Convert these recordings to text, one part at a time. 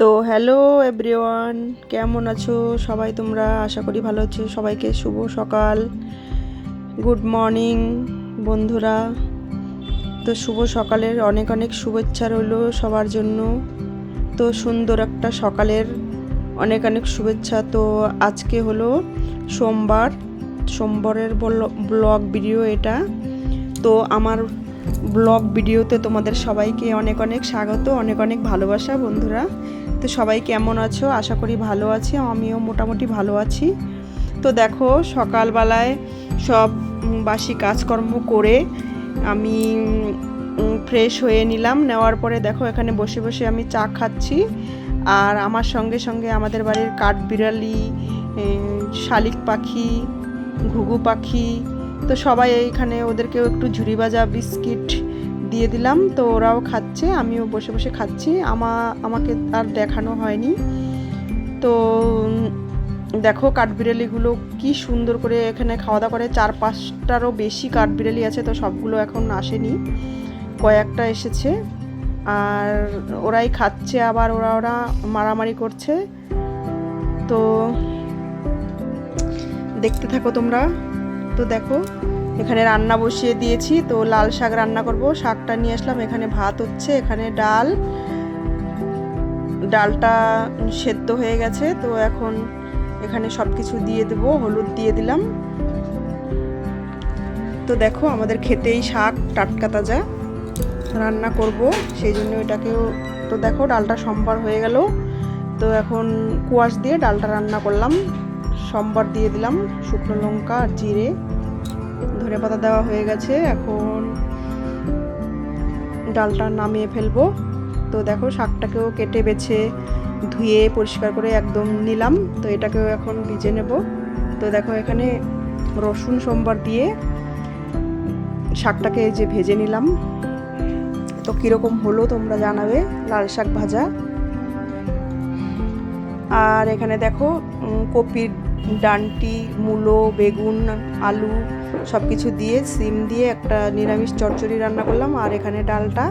তো hello everyone কেমন আছো? সবাই তোমরা? আশা করি ভালো আছো। সবাইকে শুভ সকাল। গুড মর্নিং বন্ধুরা। তো শুভ সকালের অনেক অনেক শুভেচ্ছা রইল সবার জন্য। তো সুন্দর একটা সকালের অনেক অনেক শুভেচ্ছা। তো আজকে হলো সোমবার, সোমবারের ব্লগ ভিডিও এটা। তো আমার ব্লগ ভিডিওতে তোমাদের সবাইকে অনেক অনেক স্বাগত, অনেক অনেক ভালোবাসা বন্ধুরা। তো সবাই কেমন আছো? আশা করি ভালো আছি, আমিও মোটামুটি ভালো আছি। তো দেখো, সকালবেলায় সব বাসি কাজকর্ম করে আমি ফ্রেশ হয়ে নিলাম। নেওয়ার পরে দেখো, এখানে বসে বসে আমি চা খাচ্ছি। আর আমার সঙ্গে সঙ্গে আমাদের বাড়ির কাঠবিড়ালি শালিক পাখি, ঘুঘু পাখি, তো সবাই এইখানে ওদেরকেও একটু ঝুড়ি ভাজা, বিস্কিট দিয়ে দিলাম, তো ওরাও খাচ্ছে, আমিও বসে বসে খাচ্ছি। আমা, আমাকে আর দেখানো হয়নি। তো, দেখো কাঠবিড়ালিগুলো কি সুন্দর করে এখানে খাওয়া দাওয়া করে। চার পাঁচটারও বেশি কাঠবিড়ালি আছে, তো সবগুলো এখন আসেনি। কয়েকটা এসেছে। আর ওরাই খাচ্ছে, আবার ওরা ওরা মারামারি করছে। তো, দেখতে থাকো তোমরা। তো দেখো এখানে রান্না বসিয়ে দিয়েছি, তো লাল শাক রান্না করব। শাকটা নিয়ে আসলাম, এখানে ভাত হচ্ছে, এখানে ডাল। ডালটা সেদ্ধ হয়ে গেছে, তো এখন এখানে সব কিছু দিয়ে দেবো, হলুদ দিয়ে দিলাম। তো দেখো, আমাদের খেতেই শাক টাটকা তাজা। রান্না করব, সেই জন্য এটাকেও, তো দেখো, ডালটা সম্বার হয়ে গেল। তো এখন কুয়াশ দিয়ে ডালটা রান্না করলাম। সম্বার দিয়ে দিলাম, শুকনো লঙ্কা আর জিরে। ধনে পাতা দেওয়া হয়ে গেছে, এখন ডালটা নামিয়ে ফেলব। তো দেখো শাকটাকেও কেটে বেছে ধুয়ে পরিষ্কার করে একদম নিলাম, তো এটাকেও এখন ভিজে নেব। তো দেখো এখানে রসুন সোমবার দিয়ে শাকটাকে যে ভেজে নিলাম। তো কীরকম হলো তোমরা জানাবে, লাল শাক ভাজা। আর এখানে দেখো কপির ডান্টি, মূলো, বেগুন, আলু সব কিছু দিয়ে, সিম দিয়ে একটা নিরামিষ চচ্চড়ি রান্না করলাম, আর এখানে ডালটা।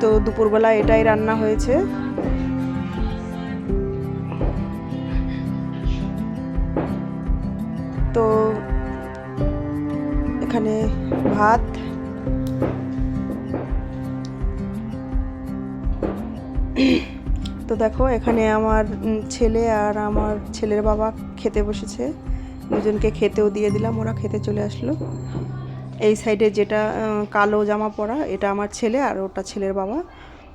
তো দুপুরবেলা এটাই রান্না হয়েছে। তো এখানে ভাত। তো দেখো, এখানে আমার ছেলে আর আমার ছেলের বাবা খেতে বসেছে। দুজনকে খেতেও দিয়ে দিলাম, ওরা খেতে চলে আসলো। এই সাইডে যেটা কালো জামা পরা, এটা আমার ছেলে আর ওটা ছেলের বাবা।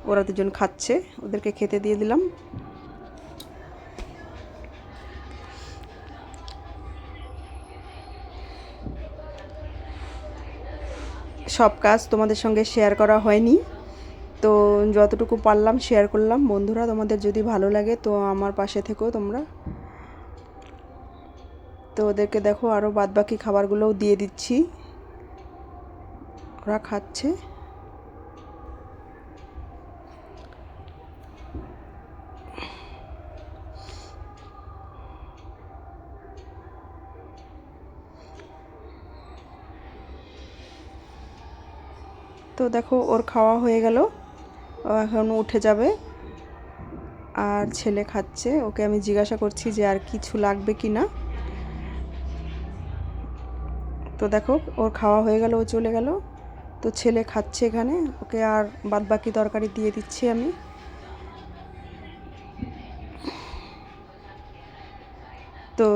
ওরা দুজন খাচ্ছে, ওদেরকে খেতে দিয়ে দিলাম। সব কাজ তোমাদের সঙ্গে শেয়ার করা হয়নি। তো যতটুকু পারলাম শেয়ার করলাম। বন্ধুরা, তোমাদের যদি ভালো লাগে তো আমার পাশে থেকেও তোমরা। তো ওদেরকে দেখো আরও বাদবাকি খাবারগুলোও দিয়ে দিচ্ছি। ওরা খাচ্ছে। তো দেখো ওর খাওয়া হয়ে গেল। এখন উঠে যাবে। আর ছেলে খাচ্ছে। ওকে আমি জিজ্ঞাসা করছি যে আর কিছু লাগবে কি না তো দেখো, ওর খাওয়া হয়ে গেল, ও চলে গেল। তো ছেলে খাচ্ছে এখানে, ওকে আর বাদবাকি তরকারি দিয়ে দিচ্ছি আমি। তো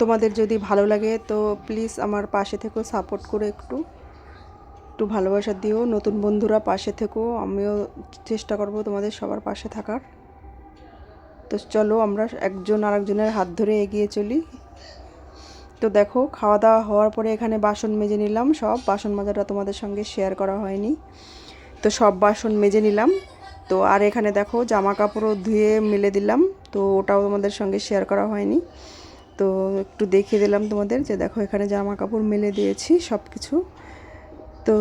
তোমাদের যদি ভালো লাগে, তো প্লিজ আমার পাশে থেকেও সাপোর্ট করে একটু। একটু ভালোবাসা দিও, নতুন বন্ধুরা পাশে থেকো, আমিও চেষ্টা করব তোমাদের সবার পাশে থাকার। তো চলো আমরা একজন আরেকজনের হাত ধরে এগিয়ে চলি। তো দেখো খাওয়া দাওয়া হওয়ার পরে এখানে বাসন মেজে নিলাম সব। বাসন মাজাটা তোমাদের সঙ্গে শেয়ার করা হয়নি। তো সব বাসন মেজে নিলাম। তো আর এখানে দেখো জামা কাপড়ও ধুয়ে মেলে দিলাম। তো ওটাও তোমাদের সঙ্গে শেয়ার করা হয়নি। তো একটু দেখিয়ে দিলাম তোমাদের যে দেখো, এখানে জামা কাপড় মেলে দিয়েছি সব কিছু তো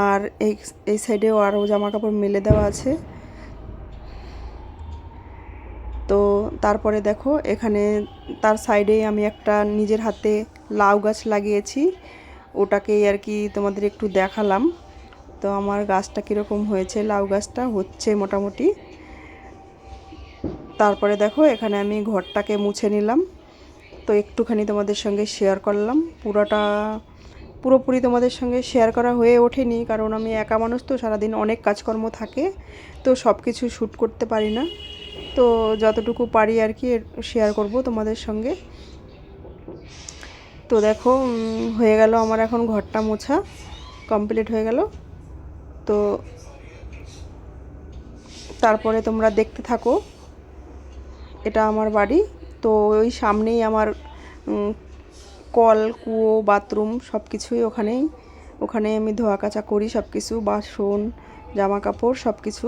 আর এই এই সাইডেও আরও জামা কাপড় মেলে দেওয়া আছে তো তারপরে দেখো, এখানে তার সাইডেই আমি একটা নিজের হাতে লাউ গাছ লাগিয়েছি। ওটাকেই আর কি তোমাদের একটু দেখালাম। তো আমার গাছটা কীরকম হয়েছে, লাউ গাছটা হচ্ছে মোটামুটি। তারপরে দেখো, এখানে আমি ঘরটাকে মুছে নিলাম। তো একটুখানি তোমাদের সঙ্গে শেয়ার করলাম। পুরোটা, পুরোপুরি তোমাদের সঙ্গে শেয়ার করা হয়ে ওঠেনি, কারণ আমি একা মানুষ তো সারাদিন অনেক কাজকর্ম থাকে। তো সব কিছু শ্যুট করতে পারি না। তো যতটুকু পারি আর কি শেয়ার করব তোমাদের সঙ্গে। তো দেখো হয়ে গেল আমার এখন ঘরটা মোছা কমপ্লিট হয়ে গেল। তো তারপরে তোমরা দেখতে থাকো, এটা আমার বাড়ি। তো ওই সামনেই আমার কল, কুয়ো, বাথরুম সব কিছুই ওখানেই। ওখানে আমি ধোয়া কাচা করি সব কিছু বাসন জামা কাপড় সব কিছু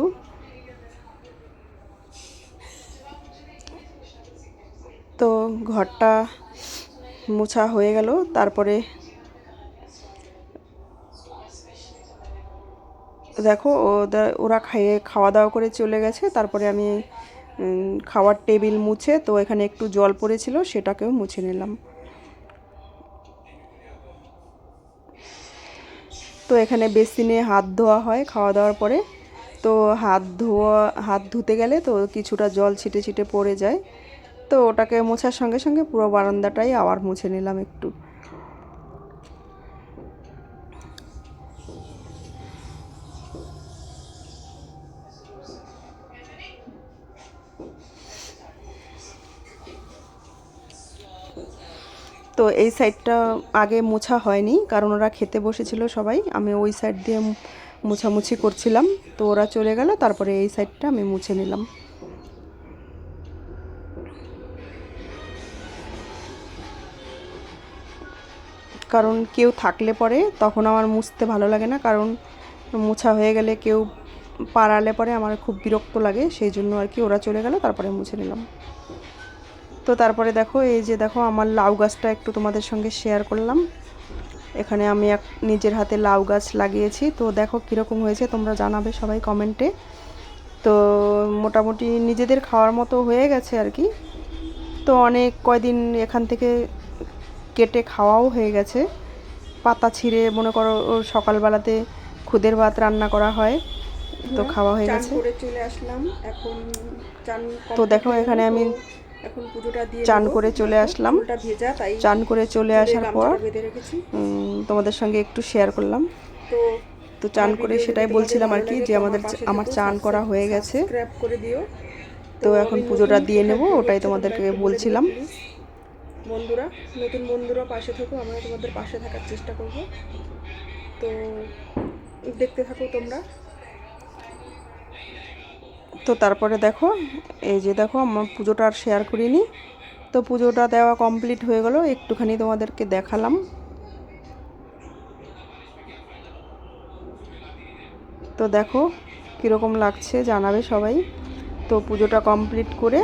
তো ঘরটা মোছা হয়ে গেল, তারপরে দেখো ওরা খাইয়ে খাওয়া দাওয়া করে চলে গেছে, তারপরে আমি খাওয়ার টেবিল মুছে, তো এখানে একটু জল পড়েছিল, সেটাকেও মুছে নিলাম। তো এখানে বেসিনে হাত ধোয়া হয় খাওয়া দাওয়ার পরে। তো হাত ধোয়া, হাত ধুতে গেলে তো কিছুটা জল ছিটে ছিটে পড়ে যায়। তো ওটাকে মোছার সঙ্গে সঙ্গে পুরো বারান্দাটাই আবার মুছে নিলাম একটু। তো এই সাইডটা আগে মোছা হয়নি, কারণ ওরা খেতে বসেছিল সবাই। আমি ওই সাইড দিয়ে মোছামুছি করছিলাম, তো ওরা চলে গেল, তারপরে এই সাইডটা আমি মুছে নিলাম। কারণ কেউ থাকলে পরে, তখন আমার মুছতে ভালো লাগে না, কারণ মোছা হয়ে গেলে কেউ পাড়ালে পরে আমার খুব বিরক্ত লাগে, সেই জন্য আর কি ওরা চলে গেল, তারপরে মুছে নিলাম। তো তারপরে দেখো, এই যে দেখো আমার লাউ গাছটা একটু তোমাদের সঙ্গে শেয়ার করলাম। এখানে আমি এক নিজের হাতে লাউ গাছ লাগিয়েছি। তো দেখো কীরকম হয়েছে, তোমরা জানাবে সবাই কমেন্টে তো মোটামুটি নিজেদের খাওয়ার মতো হয়ে গেছে আর কি। তো অনেক কয়দিন এখান থেকে কেটে খাওয়াও হয়ে গেছে। পাতা ছিঁড়ে মনে করো সকালবেলাতে খুদের ভাত রান্না করা হয় তো খাওয়া হয়ে গেছে। চলে আসলাম। এখন তো দেখো এখানে আমি এখন পুজোটা দিয়ে চান করে চলে আসলাম। ভেজা তাই চান করে চলে আসার পর তোমাদের সঙ্গে একটু শেয়ার করলাম। তো তো চান করে সেটাই বলছিলাম আর কি যে আমাদের আমার চান করা হয়ে গেছে। তো এখন পুজোটা দিয়ে নেব ওটাই তোমাদেরকে বলছিলাম। বন্ধুরা, নতুন বন্ধুরা পাশে থাকো, আমরা তোমাদের পাশে থাকার চেষ্টা করব। তো দেখতে থাকো তোমরা। তো তারপরে দেখো, এই যে দেখো, আমার পুজোটা আর শেয়ার করিনি। তো পুজোটা দেওয়া কমপ্লিট হয়ে গেল, একটুখানি তোমাদেরকে দেখালাম। তো দেখো, কীরকম লাগছে জানাবে সবাই। তো পুজোটা কমপ্লিট করে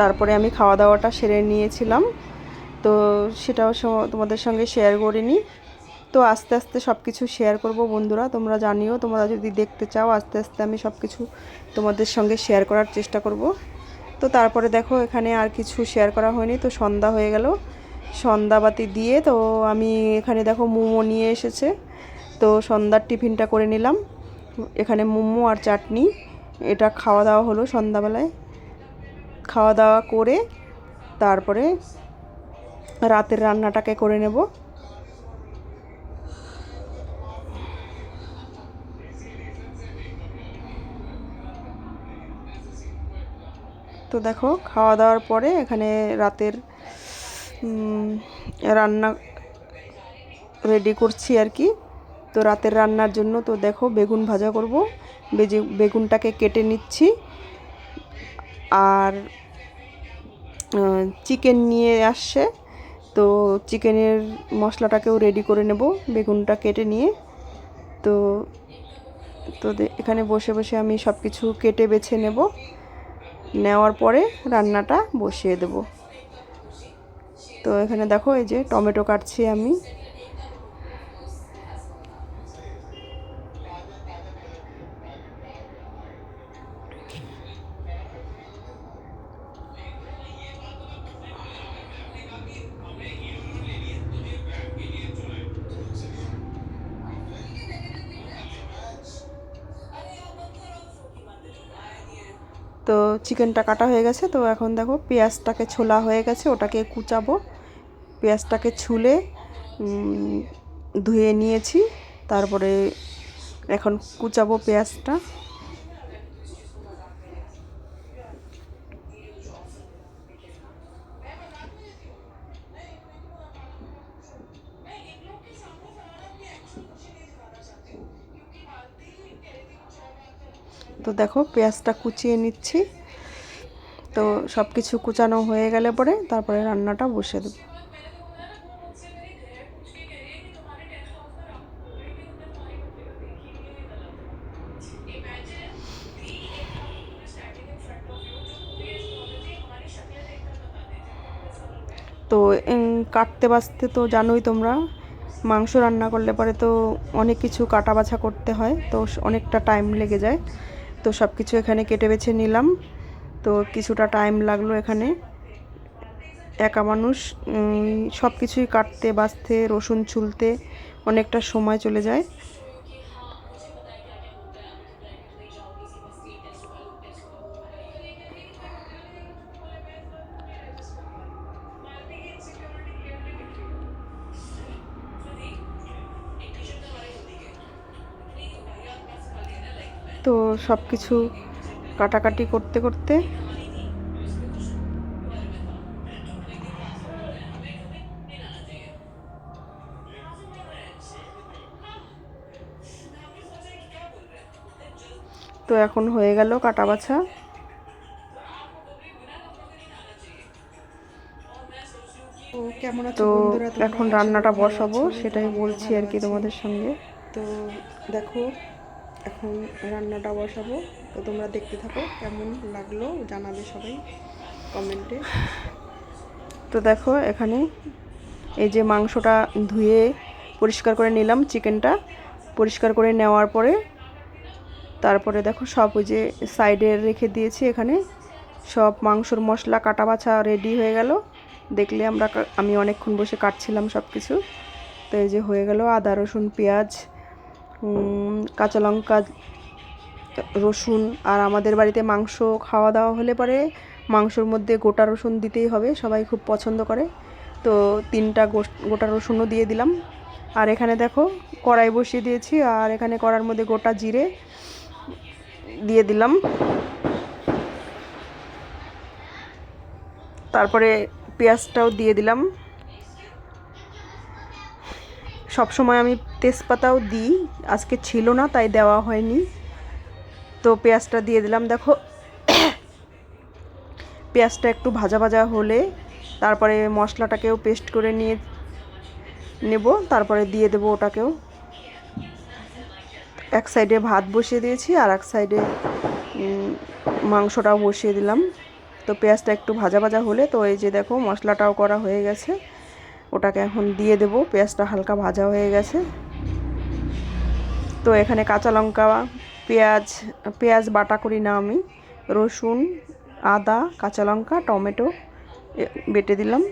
তারপরে আমি খাওয়া দাওয়াটা সেরে নিয়েছিলাম। তো সেটাও তোমাদের সঙ্গে শেয়ার করিনি। তো আস্তে আস্তে সব কিছু শেয়ার করব বন্ধুরা, তোমরা জানিও, তোমরা যদি দেখতে চাও, আস্তে আস্তে আমি সব কিছু তোমাদের সঙ্গে শেয়ার করার চেষ্টা করব। তো তারপরে দেখো, এখানে আর কিছু শেয়ার করা হয়নি, তো সন্ধ্যা হয়ে গেল। সন্ধ্যাবাতি দিয়ে তো আমি এখানে দেখো মোমো নিয়ে এসেছে। তো সন্ধ্যার টিফিনটা করে নিলাম। এখানে মোমো আর চাটনি, এটা খাওয়া দাওয়া হলো সন্ধ্যাবেলায়। খাওয়া দাওয়া করে তারপরে রাতের রান্নাটাকে করে নেব। তো দেখো খাওয়া দাওয়ার পরে এখানে রাতের রান্না রেডি করছি আর কি। তো রাতের রান্নার জন্য তো দেখো বেগুন ভাজা করব। বেগুনটাকে কেটে নিচ্ছি। আর চিকেন নিয়ে আসছে। তো চিকেনের মশলাটাকেও রেডি করে নেব, বেগুনটা কেটে নিয়ে। তো তো এখানে বসে বসে আমি সব কিছু কেটে বেছে নেব। নেওয়ার পরে রান্নাটা বসিয়ে দেব। তো এখানে দেখো, এই যে টমেটো কাটছি আমি। তো চিকেনটা কাটা হয়ে গেছে, তো এখন দেখো পেঁয়াজটাকে ছোলা হয়ে গেছে, ওটাকে কুচাবো। পেঁয়াজটাকে ছুলে ধুয়ে নিয়েছি, তারপরে এখন কুচাবো পেঁয়াজটা। তো দেখো পেঁয়াজটা কুচিয়ে নিচ্ছি। তো সব কিছু কুচানো হয়ে গেলে পরে তারপরে রান্নাটা বসে দেবো। তো কাটতে বাছতে তো জানোই তোমরা, মাংস রান্না করলে পরে তো অনেক কিছু কাটা বাছা করতে হয়, তো অনেকটা টাইম লেগে যায়। তো সব কিছু এখানে কেটে বেছে নিলাম। তো কিছুটা টাইম লাগল এখানে। একা মানুষ সব কিছুই কাটতে বাছতে রসুন ছুলতে অনেকটা সময় চলে যায়। তো সব কিছু কাটাকাটি করতে করতে তো এখন হয়ে গেল কাটা বাছা তো কেমন তো এখন রান্নাটা বসাবো। সেটাই বলছি আর কি তোমাদের সঙ্গে। তো দেখো এখন রান্নাটা বসাবো। তো তোমরা দেখতে থাকো কেমন লাগল, জানাবে সবাই কমেন্টে। তো দেখো এখানে এই যে মাংসটা ধুয়ে পরিষ্কার করে নিলাম চিকেনটা। পরিষ্কার করে নেওয়ার পরে তারপরে দেখো সব ওই যে সাইডে রেখে দিয়েছি এখানে। সব মাংসর মশলা কাটা বাছা রেডি হয়ে গেল। দেখলে আমরা আমি অনেকক্ষণ বসে কাটছিলাম সব কিছু তো এই যে হয়ে গেল আদা, রসুন, পেঁয়াজ কাঁচা লঙ্কা, রসুন, আর আমাদের বাড়িতে মাংস খাওয়া দাওয়া হলে পরে মাংসর মধ্যে গোটা রসুন দিতেই হবে, সবাই খুব পছন্দ করে। তো তিনটা গোটা রসুনও দিয়ে দিলাম। আর এখানে দেখো কড়াই বসিয়ে দিয়েছি, আর এখানে কড়ার মধ্যে গোটা জিরে দিয়ে দিলাম। তারপরে পেঁয়াজটাও দিয়ে দিলাম। সব সময় আমি তেজপাতাও দিই, আজকে ছিল না, তাই দেওয়া হয়নি। তো পেঁয়াজটা দিয়ে দিলাম, দেখো। পেঁয়াজটা একটু ভাজা ভাজা হলে তারপরে মশলাটাকেও পেস্ট করে নিয়ে নেব, তারপরে দিয়ে দেবো ওটাকেও। এক সাইডে ভাত বসিয়ে দিয়েছি আর এক সাইডে মাংসটাও বসিয়ে দিলাম। তো পেঁয়াজটা একটু ভাজা ভাজা হলে তো এই যে দেখো মশলাটাও করা হয়ে গেছে। ওটাকে এখন দিয়ে দেব। পেঁয়াজটা হালকা ভাজা হয়ে গেছে। তো এখানে কাঁচা লঙ্কা, পেঁয়াজ পেঁয়াজ বাটা করি না আমি। রসুন, আদা, কাঁচা লঙ্কা, টমেটো বেটে দিলাম।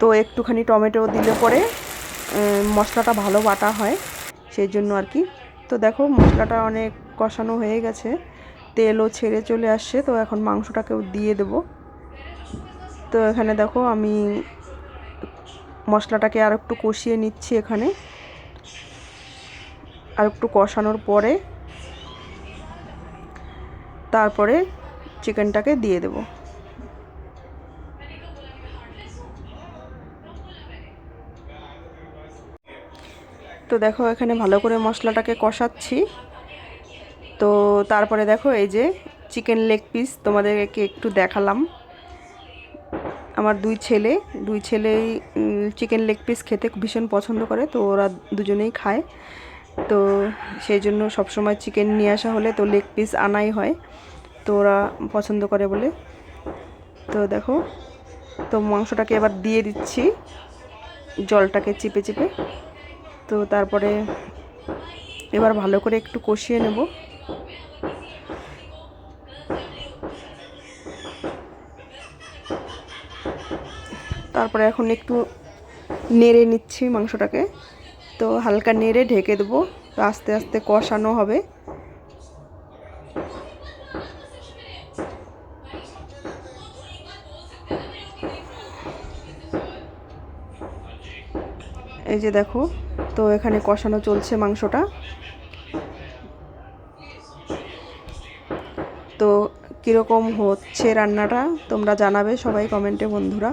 তো একটুখানি টমেটো দিলে পরে মশলাটা ভালো বাটা হয় সেই জন্য আর কি। তো দেখো মশলাটা অনেক কষানো হয়ে গেছে। তেলও ছেড়ে চলে আসছে। তো এখন মাংসটাকেও দিয়ে দেব। তো এখানে দেখো আমি মশলাটাকে আর একটু কষিয়ে নিচ্ছি এখানে। আর একটু কষানোর পরে তারপরে চিকেনটাকে দিয়ে দেব। তো দেখো এখানে ভালো করে মশলাটাকে কষাচ্ছি। তো তারপরে দেখো এই যে চিকেন লেগ পিস তোমাদেরকে একটু দেখালাম। আমার দুই ছেলে, দুই ছেলেই চিকেন লেগ পিস খেতে ভীষণ পছন্দ করে, তো ওরা দুজনেই খায়। তো সেই জন্য সবসময় চিকেন নিয়ে আসা হলে তো লেগ পিস আনাই হয়, তো ওরা পছন্দ করে বলে। তো দেখো, তো মাংসটাকে এবার দিয়ে দিচ্ছি, জলটাকে চিপে চিপে। তো তারপরে এবার ভালো করে একটু কষিয়ে নেব। তারপরে এখন একটু নেড়ে নিচ্ছি মাংসটাকে। তো হালকা নেড়ে ঢেকে দেবো, তো আস্তে আস্তে কষানো হবে। এই যে দেখো, তো এখানে কষানো চলছে মাংসটা। তো কীরকম হচ্ছে রান্নাটা তোমরা জানাবে সবাই কমেন্টে বন্ধুরা।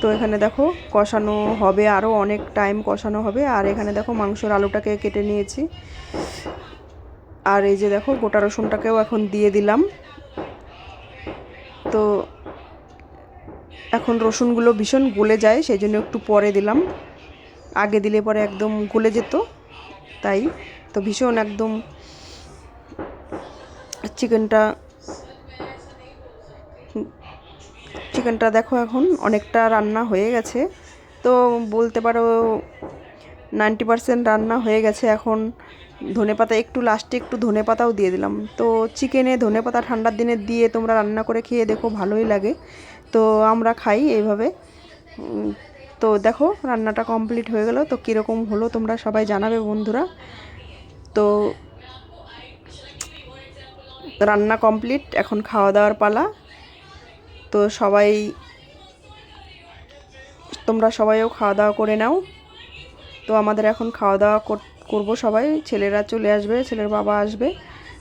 তো এখানে দেখো কষানো হবে আরও অনেক টাইম কষানো হবে। আর এখানে দেখো মাংসর আলুটাকে কেটে নিয়েছি। আর এই যে দেখো গোটা রসুনটাকেও এখন দিয়ে দিলাম। তো এখন রসুনগুলো ভীষণ গলে যায় সেই জন্য একটু পরে দিলাম। আগে দিলে পরে একদম গলে যেত, তাই। তো ভীষণ একদম চিকেনটা চিকেনটা দেখো এখন অনেকটা রান্না হয়ে গেছে। তো বলতে পারো নাইনটি পারসেন্ট রান্না হয়ে গেছে এখন। ধনেপাতা একটু লাস্টে একটু ধনেপাতাও দিয়ে দিলাম। তো চিকেনে ধনেপাতা ঠান্ডার দিনে দিয়ে তোমরা রান্না করে খেয়ে দেখো, ভালোই লাগে। তো আমরা খাই এইভাবে। তো দেখো রান্নাটা কমপ্লিট হয়ে গেল। তো কীরকম হলো তোমরা সবাই জানাবে বন্ধুরা। তো রান্না কমপ্লিট এখন খাওয়া দাওয়ার পালা। তো সবাই, তোমরা সবাইও খাওয়া দাওয়া করে নাও। তো আমাদের এখন খাওয়া দাওয়া কর- করব সবাই। ছেলেরা চলে আসবে, ছেলের বাবা আসবে,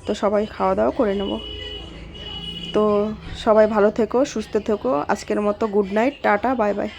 তো সবাই খাওয়া দাওয়া করে নেব। তো সবাই ভালো থেকো, সুস্থ থেকো। আজকের মতো good night, tata, bye bye.